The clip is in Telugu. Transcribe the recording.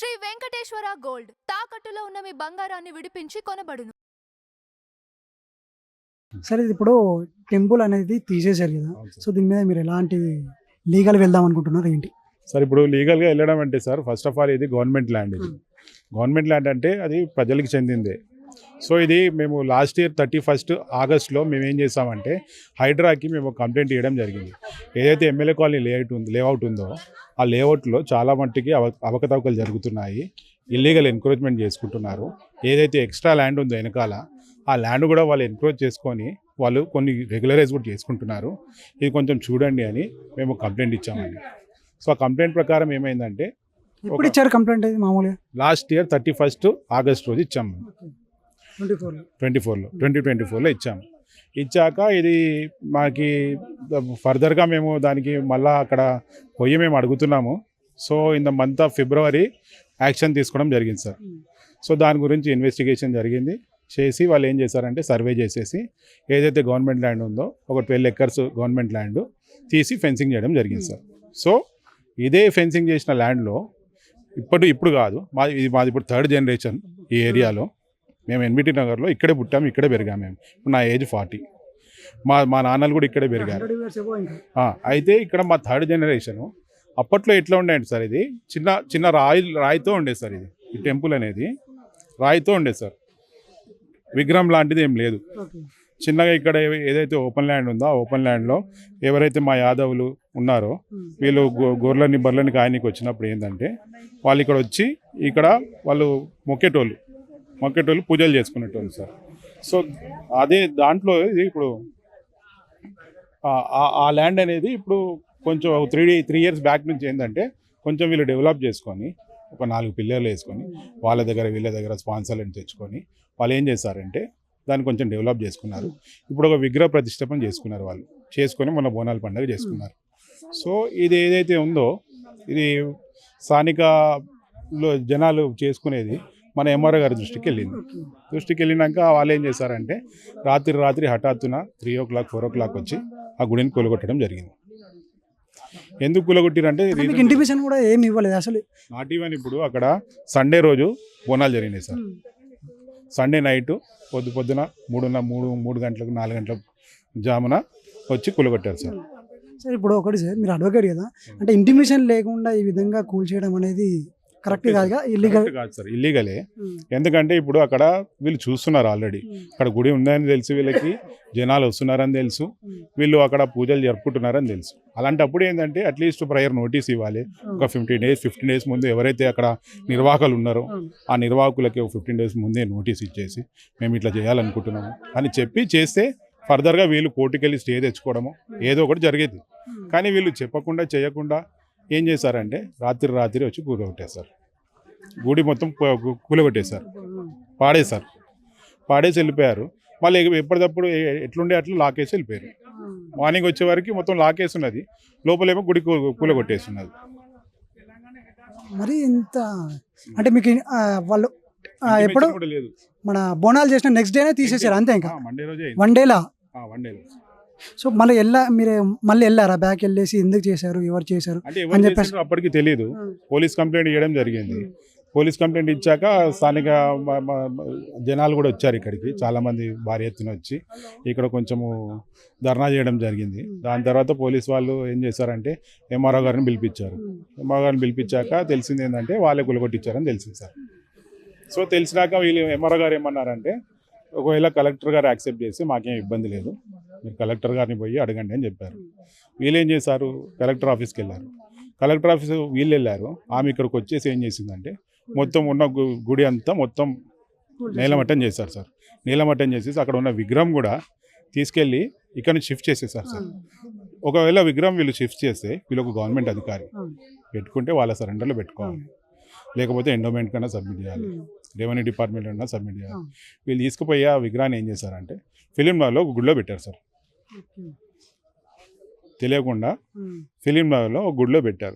శ్రీ వెంకటేశ్వర గోల్డ్. తాకట్టులో ఉన్న మీ బంగారాన్ని విడిపించి కొనబడును. సరే ఇది ఇప్పుడు టెంపుల్ అనేది తీసేశారు కదా. సో దీని మీద మీరు ఎలాంటి లీగల్ వెళ్దాం అనుకుంటున్నారు ఏంటి? సార్ ఇప్పుడు లీగల్గా వెళ్ళడం అంటే సార్ ఫస్ట్ ఆఫ్ ఆల్ ఇది గవర్నమెంట్ ల్యాండ్ ఇది. గవర్నమెంట్ ల్యాండ్ అంటే అది ప్రజలకు చెందిందే. సో ఇది మేము లాస్ట్ ఇయర్ థర్టీ ఫస్ట్ ఆగస్ట్లో మేము ఏం చేసామంటే హైడ్రాకి మేము కంప్లైంట్ ఇవ్వడం జరిగింది. ఏదైతే ఎమ్మెల్యే కాలనీ లేఅవుట్ ఉంది లేఅవుట్ ఉందో ఆ లేఅవుట్లో చాలా మట్టుకి అవ అవకతవకలు జరుగుతున్నాయి. ఇల్లీగల్ ఎంక్రోచ్మెంట్ చేసుకుంటున్నారు. ఏదైతే ఎక్స్ట్రా ల్యాండ్ ఉందో వెనకాల ఆ ల్యాండ్ కూడా వాళ్ళు ఎంక్రోచ్ చేసుకొని వాళ్ళు కొన్ని రెగ్యులరైజ్ కూడా చేసుకుంటున్నారు. ఇది కొంచెం చూడండి అని మేము కంప్లైంట్ ఇచ్చామండి. సో ఆ కంప్లైంట్ ప్రకారం ఏమైందంటే ఎప్పుడు ఇచ్చారు కంప్లైంట్ మామూలుగా? Last year thirty first August రోజు ఇచ్చాము ట్వంటీ ఫోర్లో ట్వంటీ ట్వంటీ ట్వంటీ ఫోర్లో ఇచ్చాము. ఇచ్చాక ఇది మాకి ఫర్దర్గా మేము దానికి మళ్ళా అక్కడ పోయి మేము అడుగుతున్నాము. So in the month of February action తీసుకోవడం జరిగింది సార్. సో దాని గురించి ఇన్వెస్టిగేషన్ జరిగింది. చేసి వాళ్ళు ఏం చేశారంటే సర్వే చేసేసి ఏదైతే గవర్నమెంట్ ల్యాండ్ ఉందో ఒక ట్వెల్వ్ ఎకర్స్ గవర్నమెంట్ ల్యాండ్ తీసి ఫెన్సింగ్ చేయడం జరిగింది సార్. సో ఇదే ఫెన్సింగ్ చేసిన ల్యాండ్లో ఇప్పుడు ఇప్పుడు కాదు మాది ఇది మాది ఇప్పుడు థర్డ్ జనరేషన్ ఈ ఏరియాలో. మేము ఎన్బిటి నగర్లో ఇక్కడే పుట్టాము ఇక్కడే పెరిగాము మేము. నా ఏజ్ ఫార్టీ. మా మా నాన్నలు కూడా ఇక్కడే పెరిగారు. అయితే ఇక్కడ మా థర్డ్ జనరేషన్. అప్పట్లో ఎట్లా ఉండేది సార్ ఇది? చిన్న చిన్న రాయి రాయితో ఉండేది సార్ ఇది. ఈ టెంపుల్ అనేది రాయితో ఉండేది సార్. విగ్రహం లాంటిది ఏం లేదు. చిన్నగా ఇక్కడ ఏదైతే ఓపెన్ ల్యాండ్ ఉందో ఆ ఓపెన్ ల్యాండ్లో ఎవరైతే మా యాదవులు ఉన్నారో వీళ్ళు గొ- గొర్రెలని బర్రెలని కాయనికి వచ్చినప్పుడు ఏంటంటే వాళ్ళు ఇక్కడ వచ్చి ఇక్కడ వాళ్ళు మొక్కేటోళ్ళు. మొక్కేటోళ్ళు పూజలు చేసుకునేటోళ్ళు సార్. సో అదే దాంట్లో ఇది ఇప్పుడు ఆ- ఆ- ల్యాండ్ అనేది ఇప్పుడు కొంచెం త్రీ త్రీ ఇయర్స్ బ్యాక్ నుంచి ఏంటంటే కొంచెం వీళ్ళు డెవలప్ చేసుకొని ఒక నాలుగు పిల్లర్లు వేసుకొని వాళ్ళ దగ్గర వీళ్ళ దగ్గర స్పాన్సర్లను తెచ్చుకొని వాళ్ళు ఏం చేశారంటే దాన్ని కొంచెం డెవలప్ చేసుకున్నారు. ఇప్పుడు ఒక విగ్రహ ప్రతిష్టాపన చేసుకున్నారు వాళ్ళు. చేసుకొని మన బోనాల పండుగ చేసుకున్నారు. సో ఇది ఏదైతే ఉందో ఇది స్థానికలో జనాలు చేసుకునేది మన ఎంఆర్ఓ గారి దృష్టికి వెళ్ళింది. దృష్టికి వెళ్ళినాక వాళ్ళు ఏం చేశారంటే రాత్రి రాత్రి హఠాత్తున three o'clock four o'clock వచ్చి ఆ గుడిని కూలగొట్టడం జరిగింది. ఎందుకు కూలగొట్టిరంటే ఇంటిమేషన్ కూడా ఏమి ఇవ్వలేదు అసలు. నాట్ ఈవెన్ ఇప్పుడు అక్కడ సండే రోజు బోనాలు జరిగినాయి సార్. సండే నైట్ పొద్దు పొద్దున మూడున్న మూడు మూడు గంటలకు నాలుగు గంటల జామున వచ్చి కూలగొట్టారు సార్. సార్ ఇప్పుడు ఒకటి సార్ మీరు అడ్వకేట్ కదా. అంటే ఇంటిమేషన్ లేకుండా ఈ విధంగా కూల్ చేయడం అనేది కరెక్ట్ కాదుగా ఇల్లీగల్ కరెక్ట్ కాదు సార్. ఇల్లీగలే ఎందుకంటే ఇప్పుడు అక్కడ వీళ్ళు చూస్తున్నారు ఆల్రెడీ అక్కడ గుడి ఉందని తెలుసు వీళ్ళకి. జనాలు వస్తున్నారని తెలుసు. వీళ్ళు అక్కడ పూజలు జరుపుకుంటున్నారని తెలుసు. అలాంటప్పుడు ఏంటంటే అట్లీస్ట్ ప్రయర్ నోటీస్ ఇవ్వాలి. ఒక ఫిఫ్టీన్ డేస్ ఫిఫ్టీన్ డేస్ ముందు ఎవరైతే అక్కడ నిర్వాహకులు ఉన్నారో ఆ నిర్వాహకులకి ఒక ఫిఫ్టీన్ డేస్ ముందే నోటీస్ ఇచ్చేసి మేము ఇట్లా చేయాలనుకుంటున్నాము అని చెప్పి చేస్తే ఫర్దర్గా వీళ్ళు కోర్టుకెళ్ళి స్టే తెచ్చుకోవడము ఏదో ఒకటి జరిగేది. కానీ వీళ్ళు చెప్పకుండా చేయకుండా ఏం చేశారంటే రాత్రి రాత్రి వచ్చి కూలగొట్టేశారు గుడి మొత్తం కూలగొట్టేశారు పాడేశారు. పాడేసి వెళ్ళిపోయారు. మళ్ళీ ఎప్పటికప్పుడు ఎట్లుండే అట్లా లాకేసి వెళ్ళిపోయారు. మార్నింగ్ వచ్చే వరకు మొత్తం లాకేసి ఉన్నది. లోపలేమో గుడి కూ- కూలగొట్టేసి ఉన్నది. మరి ఇంత అంటే మీకు వాళ్ళు ఎప్పుడు మన బోనాలు చేసిన నెక్స్ట్ డేనే తీసేసారు అంతే ఇంకా. వన్ డేలా వన్ డే సో మళ్ళీ వెళ్ళా మీరు మళ్ళీ వెళ్ళారా? బ్యాక్ వెళ్ళేసి ఎందుకు చేశారు? ఎవరు చేశారు? అని చెప్పేసి- అప్పటికి తెలియదు పోలీస్ కంప్లైంట్ ఇవ్వడం జరిగింది. పోలీస్ కంప్లైంట్ ఇచ్చాక స్థానిక జనాలు కూడా వచ్చారు ఇక్కడికి. చాలా మంది భారీ ఎత్తున వచ్చి ఇక్కడ కొంచెము ధర్నా చేయడం జరిగింది. దాని తర్వాత పోలీస్ వాళ్ళు ఏం చేశారంటే ఎంఆర్ఓ గారిని పిలిపించారు. ఎంఆర్ఓ గారిని పిలిపించాక తెలిసింది ఏంటంటే వాళ్ళే కులగొట్టించారని తెలిసింది సార్. సో తెలిసినాక వీళ్ళు ఎంఆర్ఓ గారు ఏమన్నారంటే ఒకవేళ కలెక్టర్ గారు యాక్సెప్ట్ చేసి మాకేం ఇబ్బంది లేదు. మీరు కలెక్టర్ గారిని పోయి అడగండి అని చెప్పారు. వీళ్ళు ఏం చేశారు? కలెక్టర్ ఆఫీస్కి వెళ్ళారు. కలెక్టర్ ఆఫీస్ వీళ్ళు వెళ్ళారు. ఆమె ఇక్కడికి వచ్చేసి ఏం చేసిందంటే మొత్తం ఉన్న గుడి అంతా మొత్తం నేలమట్టం చేశారు సార్. నేలమట్టం చేసేసి అక్కడ ఉన్న విగ్రహం కూడా తీసుకెళ్ళి ఇక్కడ నుంచి షిఫ్ట్ చేసేసారు సార్. ఒకవేళ విగ్రహం వీళ్ళు షిఫ్ట్ చేస్తే వీళ్ళు ఒక గవర్నమెంట్ అధికారి పెట్టుకుంటే వాళ్ళ సరెండర్లో పెట్టుకోవాలి. లేకపోతే ఎండోమెంట్ కన్నా సబ్మిట్ చేయాలి. రెవెన్యూ డిపార్ట్మెంట్ కన్నా సబ్మిట్ చేయాలి. వీళ్ళు తీసుకుపోయి ఆ విగ్రహాన్ని ఏం చేశారంటే ఫిలిం ఒక గుడిలో పెట్టారు సార్. తెలియకుండా ఫిలిం నగర్లో ఒక గుడిలో పెట్టారు.